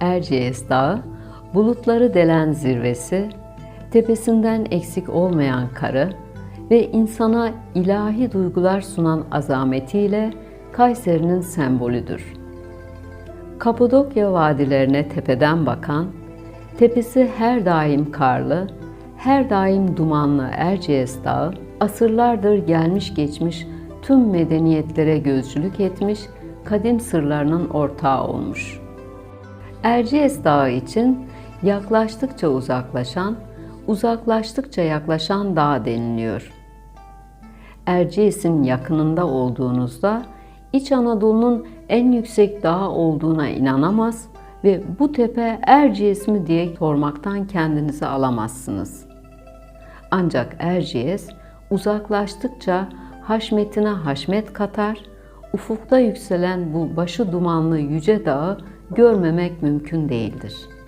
Erciyes Dağı, bulutları delen zirvesi, tepesinden eksik olmayan karı ve insana ilahi duygular sunan azametiyle Kayseri'nin sembolüdür. Kapadokya vadilerine tepeden bakan, tepesi her daim karlı, her daim dumanlı Erciyes Dağı, asırlardır gelmiş geçmiş tüm medeniyetlere gözcülük etmiş, kadim sırlarının ortağı olmuş. Erciyes Dağı için yaklaştıkça uzaklaşan, uzaklaştıkça yaklaşan dağ deniliyor. Erciyes'in yakınında olduğunuzda İç Anadolu'nun en yüksek dağı olduğuna inanamaz ve bu tepe Erciyes mi diye sormaktan kendinizi alamazsınız. Ancak Erciyes uzaklaştıkça haşmetine haşmet katar, ufukta yükselen bu başı dumanlı yüce dağı görmemek mümkün değildir.''